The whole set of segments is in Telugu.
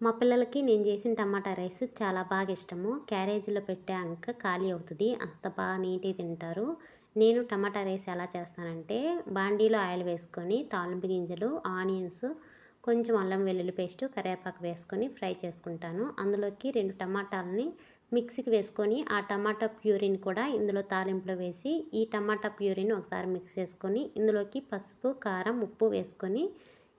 మా పిల్లలకి నేను చేసిన టమాటా రైస్ చాలా బాగా ఇష్టము. క్యారేజీలో పెట్టాక ఖాళీ అవుతుంది. అంత బాగా నీట్గా తింటారు. నేను టమాటా రైస్ ఎలా చేస్తానంటే బాండీలో ఆయిల్ వేసుకొని తాలింపు గింజలు ఆనియన్స్ కొంచెం అల్లం వెల్లుల్లి పేస్ట్ కరివేపాకు వేసుకొని ఫ్రై చేసుకుంటాను. అందులోకి రెండు టమాటాలని మిక్సీకి వేసుకొని ఆ టమాటా ప్యూరిని కూడా ఇందులో తాలింపులో వేసి ఈ టమాటా ప్యూరిని ఒకసారి మిక్స్ చేసుకొని ఇందులోకి పసుపు కారం ఉప్పు వేసుకొని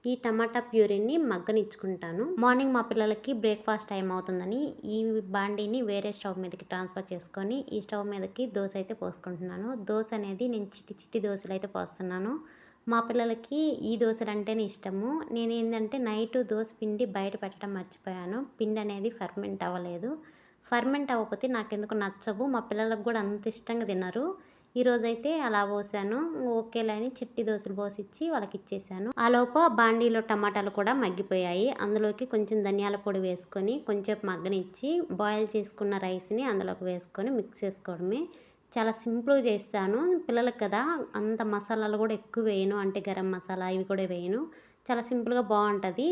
ఈ టమాటా ప్యూరీని మగ్గనిచ్చుకుంటాను. మార్నింగ్ మా పిల్లలకి బ్రేక్ఫాస్ట్ టైం అవుతుందని ఈ బాండీని వేరే స్టవ్ మీదకి ట్రాన్స్ఫర్ చేసుకొని ఈ స్టవ్ మీదకి దోశ అయితే పోసుకుంటున్నాను. దోశ అనేది నేను చిట్టి చిట్టి దోశలు అయితే పోస్తున్నాను. మా పిల్లలకి ఈ దోశలు అంటేనే ఇష్టము. నేను ఏంటంటే నైట్ దోశ పిండి బయట పెట్టడం మర్చిపోయాను. పిండి అనేది ఫర్మెంట్ అవ్వలేదు. ఫర్మెంట్ అవ్వకపోతే నాకు ఎందుకు నచ్చవు. మా పిల్లలకు కూడా అంత ఇష్టంగా తిన్నారు ఈరోజైతే అలా పోసాను. ఓకేలే అని చిట్టి దోశలు పోసిచ్చి వాళ్ళకి ఇచ్చేసాను ఆ బాండీలో టమాటాలు కూడా మగ్గిపోయాయి. అందులోకి కొంచెం ధనియాల పొడి వేసుకొని కొంచెం మగ్గనిచ్చి బాయిల్ చేసుకున్న రైస్ని అందులోకి వేసుకొని మిక్స్ చేసుకోవడమే. చాలా సింపుల్గా చేస్తాను. పిల్లలకు కదా అంత మసాలాలు కూడా ఎక్కువ వేయను. అంటే గరం మసాలా ఇవి కూడా వేయను. చాలా సింపుల్గా బాగుంటుంది.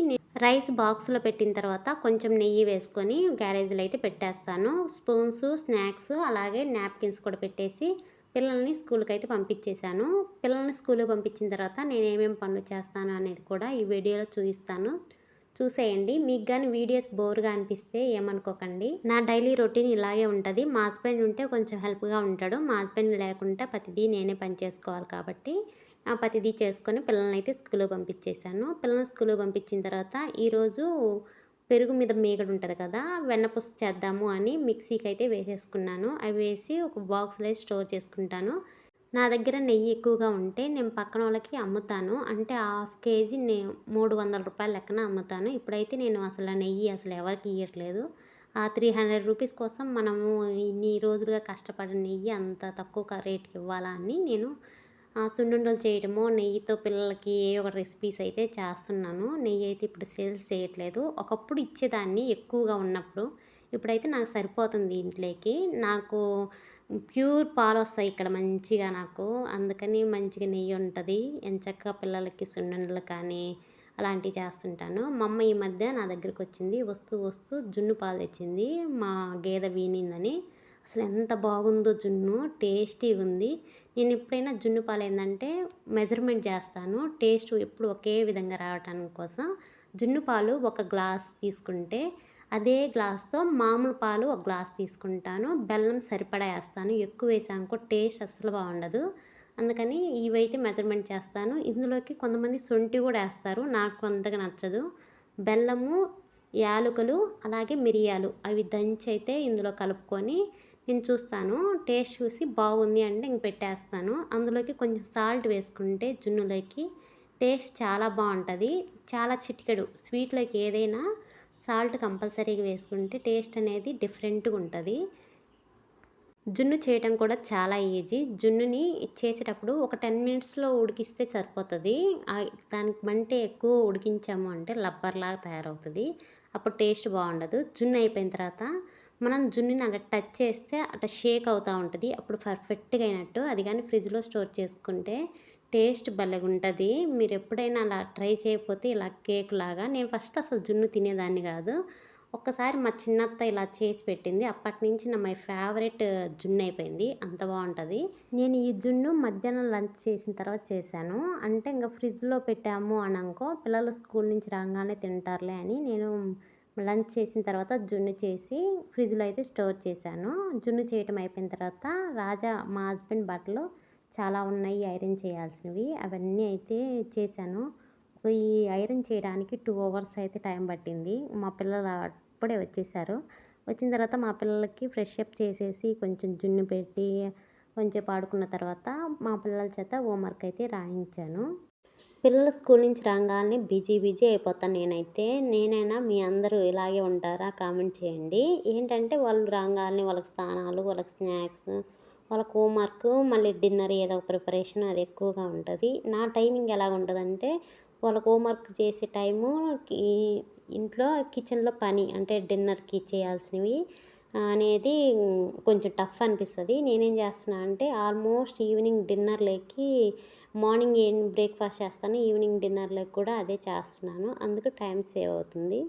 రైస్ బాక్స్లో పెట్టిన తర్వాత కొంచెం నెయ్యి వేసుకొని గ్యారేజ్లో అయితే పెట్టేస్తాను. స్పూన్స్ స్నాక్స్ అలాగే నాప్కిన్స్ కూడా పెట్టేసి పిల్లల్ని స్కూల్కి అయితే పంపించేశాను. పిల్లల్ని స్కూల్కి పంపించిన తర్వాత నేను ఏమేమి పనులు చేస్తాను అనేది కూడా ఈ వీడియోలో చూపిస్తాను. చూసేయండి. మీకు కానీ వీడియోస్ బోర్గా అనిపిస్తే ఏమనుకోకండి. నా డైలీ రొటీన్ ఇలాగే ఉంటుంది. మా హస్బెండ్ ఉంటే కొంచెం హెల్ప్గా ఉంటాడు. మా హస్బెండ్ లేకుంటే ప్రతిదీ నేనే పని చేసుకోవాలి కాబట్టి ప్రతిదీ చేసుకొని పిల్లల్ని అయితే స్కూల్కి పంపించేశాను. పిల్లల్ని స్కూల్కి పంపించిన తర్వాత ఈరోజు పెరుగు మీద మేగడు ఉంటుంది కదా వెన్నపూస చేద్దాము అని మిక్సీకి అయితే వేసేసుకున్నాను. అవి వేసి ఒక బాక్స్లో స్టోర్ చేసుకుంటాను. నా దగ్గర నెయ్యి ఎక్కువగా ఉంటే నేను పక్కన వాళ్ళకి అమ్ముతాను. అంటే హాఫ్ కేజీ నే మూడు వందల రూపాయల లెక్కన అమ్ముతాను. ఇప్పుడైతే నేను అసలు నెయ్యి అసలు ఎవరికి ఇవ్వట్లేదు ఆ త్రీ హండ్రెడ్ రూపీస్ కోసం మనము ఇన్ని రోజులుగా కష్టపడిన నెయ్యి అంత తక్కువ రేట్కి ఇవ్వాలా అని నేను సున్నుండలు చేయడము నెయ్యితో పిల్లలకి ఏ ఒక రెసిపీస్ అయితే చేస్తున్నాను. నెయ్యి అయితే ఇప్పుడు సేల్స్ చేయట్లేదు. ఒకప్పుడు ఇచ్చేదాన్ని ఎక్కువగా ఉన్నప్పుడు. ఇప్పుడైతే నాకు సరిపోతుంది ఇంట్లోకి. నాకు ప్యూర్ పాలు వస్తాయి ఇక్కడ మంచిగా నాకు. అందుకని మంచిగా నెయ్యి ఉంటుంది. ఎంచక్క పిల్లలకి సున్నుండలు కానీ అలాంటివి చేస్తుంటాను. మా అమ్మ ఈ మధ్య నా దగ్గరికి వచ్చింది. వస్తూ వస్తూ జున్ను పాలు తెచ్చింది. మా గేదె వీనిందని. అసలు ఎంత బాగుందో జున్ను టేస్టీగా ఉంది. నేను ఎప్పుడైనా జున్ను పాలు ఏంటంటే మెజర్మెంట్ చేస్తాను. టేస్ట్ ఎప్పుడు ఒకే విధంగా రావటానికి కోసం జున్ను పాలు ఒక గ్లాస్ తీసుకుంటే అదే గ్లాస్తో మామూలు పాలు ఒక గ్లాస్ తీసుకుంటాను. బెల్లం సరిపడా వేస్తాను. ఎక్కువ వేసానుకో టేస్ట్ అస్సలు బాగుండదు. అందుకని ఇవైతే మెజర్మెంట్ చేస్తాను. ఇందులోకి కొంతమంది సొంటి కూడా వేస్తారు. నాకు అంతగా నచ్చదు. బెల్లము యాలకులు అలాగే మిరియాలు అవి దంచి అయితే ఇందులో కలుపుకొని నేను చూస్తాను. టేస్ట్ చూసి బాగుంది అంటే ఇంక పెట్టేస్తాను. అందులోకి కొంచెం సాల్ట్ వేసుకుంటే జున్నులోకి టేస్ట్ చాలా బాగుంటుంది. చాలా చిటికెడు. స్వీట్లోకి ఏదైనా సాల్ట్ కంపల్సరీగా వేసుకుంటే టేస్ట్ అనేది డిఫరెంట్గా ఉంటుంది. జున్ను చేయడం కూడా చాలా ఈజీ. జున్నుని చేసేటప్పుడు ఒక టెన్ మినిట్స్లో ఉడికిస్తే సరిపోతుంది. దానికి మంటే ఎక్కువ ఉడికించాము అంటే లబ్బర్లాగా తయారవుతుంది. అప్పుడు టేస్ట్ బాగుండదు. జున్ను అయిపోయిన తర్వాత మనం జున్నుని అలా టచ్ చేస్తే అట్లా షేక్ అవుతూ ఉంటుంది. అప్పుడు పర్ఫెక్ట్గా అయినట్టు. అది కానీ ఫ్రిడ్జ్లో స్టోర్ చేసుకుంటే టేస్ట్ ఉంటుంది మీరు ఎప్పుడైనా అలా ట్రై చేయకపోతే ఇలా కేక్ లాగా. నేను ఫస్ట్ అసలు జున్ను తినేదాన్ని కాదు. ఒక్కసారి మా చిన్నత్త ఇలా చేసి పెట్టింది. అప్పటి నుంచి నా మై ఫేవరెట్ జున్ను అయిపోయింది. అంత బాగుంటుంది. నేను ఈ జున్ను మధ్యాహ్నం లంచ్ చేసిన తర్వాత చేశాను. అంటే ఇంకా ఫ్రిడ్జ్లో పెట్టాము అని అనుకో పిల్లలు స్కూల్ నుంచి రాగానే తింటారులే అని నేను లంచ్ చేసిన తర్వాత జున్ను చేసి ఫ్రిడ్జ్లో అయితే స్టోర్ చేశాను. జున్ను చేయటం అయిపోయిన తర్వాత రాజా మా హస్బెండ్ బట్టలు చాలా ఉన్నాయి ఐరన్ చేయాల్సినవి. అవన్నీ అయితే చేశాను. ఈ ఐరన్ చేయడానికి టూ అవర్స్ అయితే టైం పట్టింది. మా పిల్లలు అప్పుడే వచ్చేసారు. వచ్చిన తర్వాత మా పిల్లలకి ఫ్రెష్ అప్ చేసేసి కొంచెం జున్ను పెట్టి కొంచెం పాడుకున్న తర్వాత మా పిల్లల చేత హోంవర్క్ అయితే రాయించాను. పిల్లలు స్కూల్ నుంచి రాగానే బిజీ బిజీ అయిపోతాను నేనైతే. నేనైనా మీ అందరూ ఇలాగే ఉంటారా కామెంట్ చేయండి. ఏంటంటే వాళ్ళు రాగానే వాళ్ళకి స్నానాలు వాళ్ళకి స్నాక్స్ వాళ్ళకి హోంవర్క్ మళ్ళీ డిన్నర్ ఏదో ప్రిపరేషన్ అది ఎక్కువగా ఉంటుంది. నా టైమింగ్ ఎలా ఉంటుందంటే వాళ్ళకి హోంవర్క్ చేసే టైము ఇంట్లో కిచెన్లో పని అంటే డిన్నర్కి చేయాల్సినవి అనేది కొంచెం టఫ్ అనిపిస్తుంది. నేనేం చేస్తున్నా అంటే ఆల్మోస్ట్ ఈవినింగ్ డిన్నర్లోకి మార్నింగ్ ఏం బ్రేక్ఫాస్ట్ చేస్తాను ఈవినింగ్ డిన్నర్లోకి కూడా అదే చేస్తున్నాను. అందుకు టైం సేవ్ అవుతుంది.